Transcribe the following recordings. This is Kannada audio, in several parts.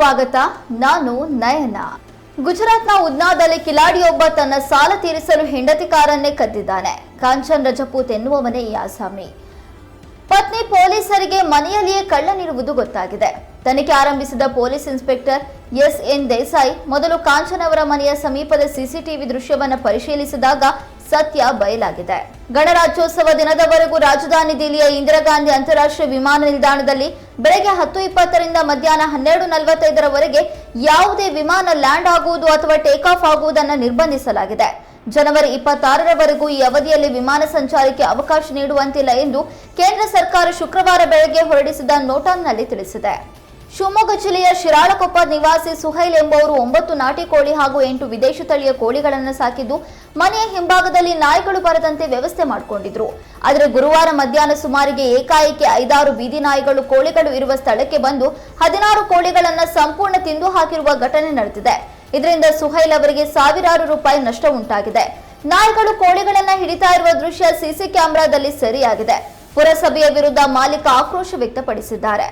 ಸ್ವಾಗತ, ನಾನು ನಯನ. ಗುಜರಾತ್ನ ಉದ್ನಾದಲ್ಲಿ ಕಿಲಾಡಿಯೊಬ್ಬ ತನ್ನ ಸಾಲ ತೀರಿಸಲು ಹೆಂಡತಿ ಕಾರನ್ನೇ ಕದ್ದಿದ್ದಾನೆ. ಕಾಂಚನ್ ರಜಪೂತ್ ಎನ್ನುವವನೇ ಈ ಆಸಾಮಿ. ಪತ್ನಿ ಪೊಲೀಸರಿಗೆ ಮನೆಯಲ್ಲಿಯೇ ಕಳ್ಳನಿರುವುದು ಗೊತ್ತಾಗಿದೆ. ತನಿಖೆ ಆರಂಭಿಸಿದ police inspector S N Desai ಮೊದಲು ಕಾಂಚನ್ ಅವರ ಮನೆಯ ಸಮೀಪದ ಸಿಸಿಟಿವಿ ದೃಶ್ಯವನ್ನು ಪರಿಶೀಲಿಸಿದಾಗ ಸತ್ಯ ಬಯಲಾಗಿದೆ. ಗಣರಾಜ್ಯೋತ್ಸವ ದಿನದವರೆಗೂ ರಾಜಧಾನಿ ದಿಲ್ಲಿಯ ಇಂದಿರಾ ಗಾಂಧಿ ಅಂತಾರಾಷ್ಟ್ರೀಯ ವಿಮಾನ ನಿಲ್ದಾಣದಲ್ಲಿ ಬೆಳಗ್ಗೆ ಹತ್ತು ಇಪ್ಪತ್ತರಿಂದ ಮಧ್ಯಾಹ್ನ ಹನ್ನೆರಡು ನಲವತ್ತೈದರವರೆಗೆ ಯಾವುದೇ ವಿಮಾನ ಲ್ಯಾಂಡ್ ಆಗುವುದು ಅಥವಾ ಟೇಕ್ ಆಫ್ ಆಗುವುದನ್ನು ನಿರ್ಬಂಧಿಸಲಾಗಿದೆ. ಜನವರಿ ಇಪ್ಪತ್ತಾರರವರೆಗೂ ಈ ಅವಧಿಯಲ್ಲಿ ವಿಮಾನ ಸಂಚಾರಕ್ಕೆ ಅವಕಾಶ ನೀಡುವಂತಿಲ್ಲ ಎಂದು ಕೇಂದ್ರ ಸರ್ಕಾರ ಶುಕ್ರವಾರ ಬೆಳಗ್ಗೆ ಹೊರಡಿಸಿದ ನೋಟಾನ್ನಲ್ಲಿ ತಿಳಿಸಿದೆ. ಶಿವಮೊಗ್ಗ ಜಿಲ್ಲೆಯ ಶಿರಾಳಕೊಪ್ಪ ನಿವಾಸಿ ಸುಹೈಲ್ ಎಂಬುವರು ಒಂಬತ್ತು ನಾಟಿ ಕೋಳಿ ಹಾಗೂ ಎಂಟು ವಿದೇಶಿ ತಳಿಯ ಕೋಳಿಗಳನ್ನು ಸಾಕಿದ್ದು, ಮನೆಯ ಹಿಂಭಾಗದಲ್ಲಿ ನಾಯಿಗಳು ಬರದಂತೆ ವ್ಯವಸ್ಥೆ ಮಾಡಿಕೊಂಡಿದ್ರು. ಆದರೆ ಗುರುವಾರ ಮಧ್ಯಾಹ್ನ ಸುಮಾರಿಗೆ ಏಕಾಏಕಿ ಐದಾರು ಬೀದಿ ನಾಯಿಗಳು ಕೋಳಿಗಳು ಇರುವ ಸ್ಥಳಕ್ಕೆ ಬಂದು ಹದಿನಾರು ಕೋಳಿಗಳನ್ನು ಸಂಪೂರ್ಣ ತಿಂದು ಹಾಕಿರುವ ಘಟನೆ ನಡೆದಿದೆ. ಇದರಿಂದ ಸುಹೈಲ್ ಅವರಿಗೆ ಸಾವಿರಾರು ರೂಪಾಯಿ ನಷ್ಟ ಉಂಟಾಗಿದೆ. ನಾಯಿಗಳು ಕೋಳಿಗಳನ್ನು ಹಿಡಿತಾ ಇರುವ ದೃಶ್ಯ ಸಿಸಿ ಕ್ಯಾಮೆರಾದಲ್ಲಿ ಸರಿಯಾಗಿದೆ. ಪುರಸಭೆಯ ವಿರುದ್ಧ ಮಾಲೀಕ ಆಕ್ರೋಶ ವ್ಯಕ್ತಪಡಿಸಿದ್ದಾರೆ.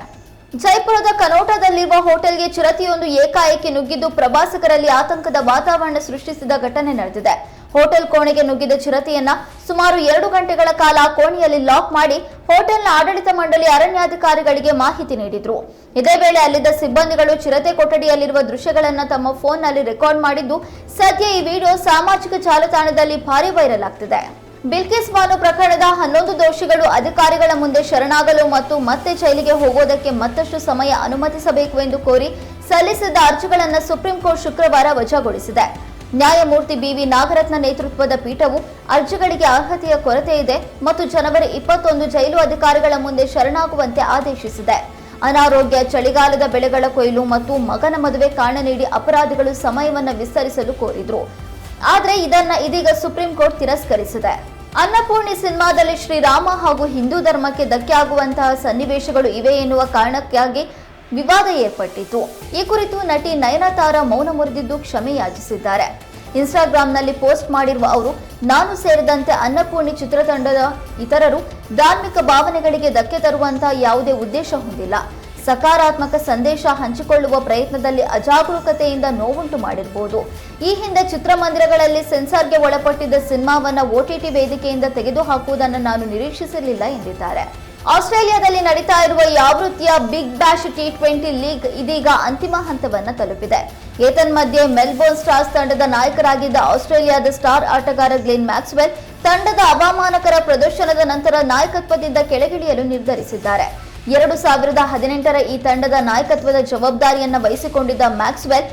ಜೈಪುರದ ಕನೋಟದಲ್ಲಿರುವ ಹೋಟೆಲ್ಗೆ ಚಿರತೆಯೊಂದು ಏಕಾಏಕಿ ನುಗ್ಗಿದ್ದು ಪ್ರವಾಸಿಗರಲ್ಲಿ ಆತಂಕದ ವಾತಾವರಣ ಸೃಷ್ಟಿಸಿದ ಘಟನೆ ನಡೆದಿದೆ. ಹೋಟೆಲ್ ಕೋಣೆಗೆ ನುಗ್ಗಿದ ಚಿರತೆಯನ್ನ ಸುಮಾರು ಎರಡು ಗಂಟೆಗಳ ಕಾಲ ಕೋಣೆಯಲ್ಲಿ ಲಾಕ್ ಮಾಡಿ ಹೋಟೆಲ್ನ ಆಡಳಿತ ಮಂಡಳಿ ಅರಣ್ಯಾಧಿಕಾರಿಗಳಿಗೆ ಮಾಹಿತಿ ನೀಡಿದ್ರು. ಇದೇ ವೇಳೆ ಅಲ್ಲಿದ್ದ ಸಿಬ್ಬಂದಿಗಳು ಚಿರತೆ ಕೊಠಡಿಯಲ್ಲಿರುವ ದೃಶ್ಯಗಳನ್ನು ತಮ್ಮ ಫೋನ್ನಲ್ಲಿ ರೆಕಾರ್ಡ್ ಮಾಡಿದ್ದು, ಸದ್ಯ ಈ ವಿಡಿಯೋ ಸಾಮಾಜಿಕ ಜಾಲತಾಣದಲ್ಲಿ ಭಾರಿ ವೈರಲ್ ಆಗ್ತಿದೆ. ಬಿಲ್ಕಿಸ್ ಬಾನು ಪ್ರಕರಣದ ಹನ್ನೊಂದು ದೋಷಿಗಳು ಅಧಿಕಾರಿಗಳ ಮುಂದೆ ಶರಣಾಗಲು ಮತ್ತು ಮತ್ತೆ ಜೈಲಿಗೆ ಹೋಗೋದಕ್ಕೆ ಮತ್ತಷ್ಟು ಸಮಯ ಅನುಮತಿಸಬೇಕು ಎಂದು ಕೋರಿ ಸಲ್ಲಿಸಿದ್ದ ಅರ್ಜಿಗಳನ್ನು ಸುಪ್ರೀಂ ಕೋರ್ಟ್ ಶುಕ್ರವಾರ ವಜಾಗೊಳಿಸಿದೆ. ನ್ಯಾಯಮೂರ್ತಿ ಬಿವಿ ನಾಗರತ್ನ ನೇತೃತ್ವದ ಪೀಠವು ಅರ್ಜಿಗಳಿಗೆ ಅರ್ಹತೆಯ ಕೊರತೆ ಇದೆ ಮತ್ತು ಜನವರಿ ಇಪ್ಪತ್ತೊಂದು ಜೈಲು ಅಧಿಕಾರಿಗಳ ಮುಂದೆ ಶರಣಾಗುವಂತೆ ಆದೇಶಿಸಿದೆ. ಅನಾರೋಗ್ಯ, ಚಳಿಗಾಲದ ಬೆಳೆಗಳ ಕೊಯ್ಲು ಮತ್ತು ಮಗನ ಮದುವೆ ಕಾರಣ ನೀಡಿ ಅಪರಾಧಿಗಳು ಸಮಯವನ್ನು ವಿಸ್ತರಿಸಲು ಕೋರಿದ್ರು. ಆದ್ರೆ ಇದನ್ನ ಇದೀಗ ಸುಪ್ರೀಂ ಕೋರ್ಟ್ ತಿರಸ್ಕರಿಸಿದೆ. ಅನ್ನಪೂರ್ಣಿ ಸಿನಿಮಾದಲ್ಲಿ ಶ್ರೀರಾಮ ಹಾಗೂ ಹಿಂದೂ ಧರ್ಮಕ್ಕೆ ಧಕ್ಕೆ ಆಗುವಂತಹ ಸನ್ನಿವೇಶಗಳು ಇವೆ ಎನ್ನುವ ಕಾರಣಕ್ಕಾಗಿ ವಿವಾದ ಏರ್ಪಟ್ಟಿತು ಈ ಕುರಿತು ನಟಿ ನಯನತಾರ ಮೌನ ಮುರಿದಿದ್ದು ಕ್ಷಮೆ ಯಾಚಿಸಿದ್ದಾರೆ. ಇನ್ಸ್ಟಾಗ್ರಾಂನಲ್ಲಿ ಪೋಸ್ಟ್ ಮಾಡಿರುವ ಅವರು, ನಾನು ಸೇರಿದಂತೆ ಅನ್ನಪೂರ್ಣಿ ಚಿತ್ರತಂಡದ ಇತರರು ಧಾರ್ಮಿಕ ಭಾವನೆಗಳಿಗೆ ಧಕ್ಕೆ ತರುವಂತಹ ಯಾವುದೇ ಉದ್ದೇಶ ಹೊಂದಿಲ್ಲ. ಸಕಾರಾತ್ಮಕ ಸಂದೇಶ ಹಂಚಿಕೊಳ್ಳುವ ಪ್ರಯತ್ನದಲ್ಲಿ ಅಜಾಗರೂಕತೆಯಿಂದ ನೋವುಂಟು ಮಾಡಿರಬಹುದು ಈ ಹಿಂದೆ ಚಿತ್ರಮಂದಿರಗಳಲ್ಲಿ ಸೆನ್ಸಾರ್ಗೆ ಒಳಪಟ್ಟಿದ್ದ ಸಿನಿಮಾವನ್ನು ಓಟಿಟಿ ವೇದಿಕೆಯಿಂದ ತೆಗೆದುಹಾಕುವುದನ್ನು ನಾನು ನಿರೀಕ್ಷಿಸಲಿಲ್ಲ ಎಂದಿದ್ದಾರೆ. ಆಸ್ಟ್ರೇಲಿಯಾದಲ್ಲಿ ನಡೀತಾ ಇರುವ ಯಾವೃತ್ತಿಯ big bash T twenty league ಇದೀಗ ಅಂತಿಮ ಹಂತವನ್ನು ತಲುಪಿದೆ. ಏತನ್ಮಧ್ಯೆ ಮೆಲ್ಬೋರ್ನ್ ಸ್ಟಾರ್ಸ್ ತಂಡದ ನಾಯಕರಾಗಿದ್ದ ಆಸ್ಟ್ರೇಲಿಯಾದ ಸ್ಟಾರ್ ಆಟಗಾರ ಗ್ಲೆನ್ ಮ್ಯಾಕ್ಸ್ವೆಲ್ ತಂಡದ ಅವಮಾನಕರ ಪ್ರದರ್ಶನದ ನಂತರ ನಾಯಕತ್ವದಿಂದ ಕೆಳಗಿಳಿಯಲು ನಿರ್ಧರಿಸಿದ್ದಾರೆ. ಎರಡು ಸಾವಿರದ ಹದಿನೆಂಟರ ಈ ತಂಡದ ನಾಯಕತ್ವದ ಜವಾಬ್ದಾರಿಯನ್ನ ವಹಿಸಿಕೊಂಡಿದ್ದ ಮ್ಯಾಕ್ಸ್ವೆಲ್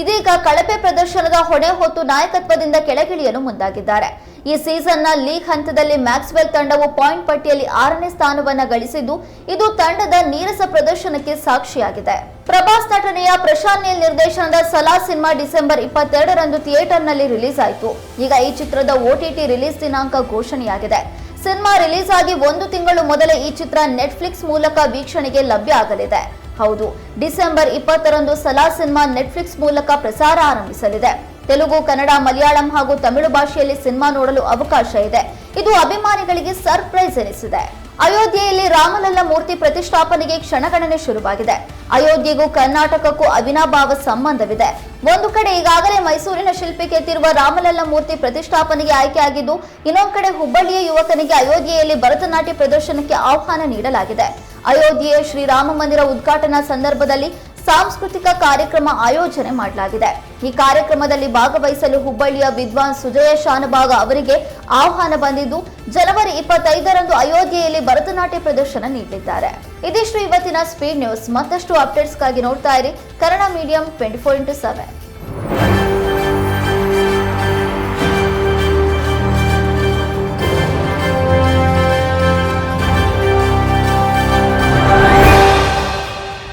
ಇದೀಗ ಕಳಪೆ ಪ್ರದರ್ಶನದ ಹೊಣೆ ಹೊತ್ತು ನಾಯಕತ್ವದಿಂದ ಕೆಳಗಿಳಿಯಲು ಮುಂದಾಗಿದ್ದಾರೆ. ಈ ಸೀಸನ್ನ ಲೀಗ್ ಹಂತದಲ್ಲಿ ಮ್ಯಾಕ್ಸ್ವೆಲ್ ತಂಡವು ಪಾಯಿಂಟ್ ಪಟ್ಟಿಯಲ್ಲಿ ಆರನೇ ಸ್ಥಾನವನ್ನು ಗಳಿಸಿದ್ದು, ಇದು ತಂಡದ ನೀರಸ ಪ್ರದರ್ಶನಕ್ಕೆ ಸಾಕ್ಷಿಯಾಗಿದೆ. ಪ್ರಭಾಸ್ ನಟನೆಯ ಪ್ರಶಾಂತ್ ನೀಲ್ ನಿರ್ದೇಶನದ ಸಲಾ ಸಿನಿಮಾ ಡಿಸೆಂಬರ್ ಇಪ್ಪತ್ತೆರಡರಂದು ಥಿಯೇಟರ್ನಲ್ಲಿ ರಿಲೀಸ್ ಆಯಿತು ಈಗ ಈ ಚಿತ್ರದ ಒಟಿಟಿ ರಿಲೀಸ್ ದಿನಾಂಕ ಘೋಷಣೆಯಾಗಿದೆ. ಸಿನಿಮಾ ರಿಲೀಸ್ ಆಗಿ ಒಂದು ತಿಂಗಳು ಮೊದಲೇ ಈ ಚಿತ್ರ ನೆಟ್ಫ್ಲಿಕ್ಸ್ ಮೂಲಕ ವೀಕ್ಷಣೆಗೆ ಲಭ್ಯ ಆಗಲಿದೆ. ಹೌದು, ಡಿಸೆಂಬರ್ ಇಪ್ಪತ್ತರಂದು ಸಲಾ ಸಿನಿಮಾ ನೆಟ್ಫ್ಲಿಕ್ಸ್ ಮೂಲಕ ಪ್ರಸಾರ ಆರಂಭಿಸಲಿದೆ. ತೆಲುಗು, ಕನ್ನಡ, ಮಲಯಾಳಂ ಹಾಗೂ ತಮಿಳು ಭಾಷೆಯಲ್ಲಿ ಸಿನಿಮಾ ನೋಡಲು ಅವಕಾಶ ಇದೆ. ಇದು ಅಭಿಮಾನಿಗಳಿಗೆ ಸರ್ಪ್ರೈಸ್ ಎನಿಸಿದೆ. ಅಯೋಧ್ಯೆಯಲ್ಲಿ ರಾಮಲಲ್ಲ ಮೂರ್ತಿ ಪ್ರತಿಷ್ಠಾಪನೆಗೆ ಕ್ಷಣಗಣನೆ ಶುರುವಾಗಿದೆ. ಅಯೋಧ್ಯೆಗೂ ಕರ್ನಾಟಕಕ್ಕೂ ಅವಿನಾಭಾವ ಸಂಬಂಧವಿದೆ. ಒಂದು ಕಡೆ ಈಗಾಗಲೇ ಮೈಸೂರಿನ ಶಿಲ್ಪಿ ಕೆತ್ತಿರುವ ರಾಮಲಲ್ಲ ಮೂರ್ತಿ ಪ್ರತಿಷ್ಠಾಪನೆಗೆ ಆಯ್ಕೆಯಾಗಿದ್ದು, ಇನ್ನೊಂದು ಕಡೆ ಹುಬ್ಬಳ್ಳಿಯ ಯುವಕನಿಗೆ ಅಯೋಧ್ಯೆಯಲ್ಲಿ ಭರತನಾಟ್ಯ ಪ್ರದರ್ಶನಕ್ಕೆ ಆಹ್ವಾನ ನೀಡಲಾಗಿದೆ. ಅಯೋಧ್ಯೆಯ ಶ್ರೀರಾಮ ಮಂದಿರ ಉದ್ಘಾಟನಾ ಸಂದರ್ಭದಲ್ಲಿ ಸಾಂಸ್ಕೃತಿಕ ಕಾರ್ಯಕ್ರಮ ಆಯೋಜನೆ ಮಾಡಲಾಗಿದೆ. ಈ ಕಾರ್ಯಕ್ರಮದಲ್ಲಿ ಭಾಗವಹಿಸಲು ಹುಬ್ಬಳ್ಳಿಯ ವಿದ್ವಾನ್ ಸುಜಯ ಶಾನಭಾಗ ಅವರಿಗೆ ಆಹ್ವಾನ ಬಂದಿದ್ದು, ಜನವರಿ ಇಪ್ಪತ್ತೈದರಂದು ಅಯೋಧ್ಯೆಯಲ್ಲಿ ಭರತನಾಟ್ಯ ಪ್ರದರ್ಶನ ನೀಡಲಿದ್ದಾರೆ. ಇದಿಷ್ಟು ಇವತ್ತಿನ ಸ್ಪೀಡ್ ನ್ಯೂಸ್ ಮತ್ತಷ್ಟು ಅಪ್ಡೇಟ್ಸ್ಗಾಗಿ ನೋಡ್ತಾ ಇರಿ Kannada medium twenty four into seven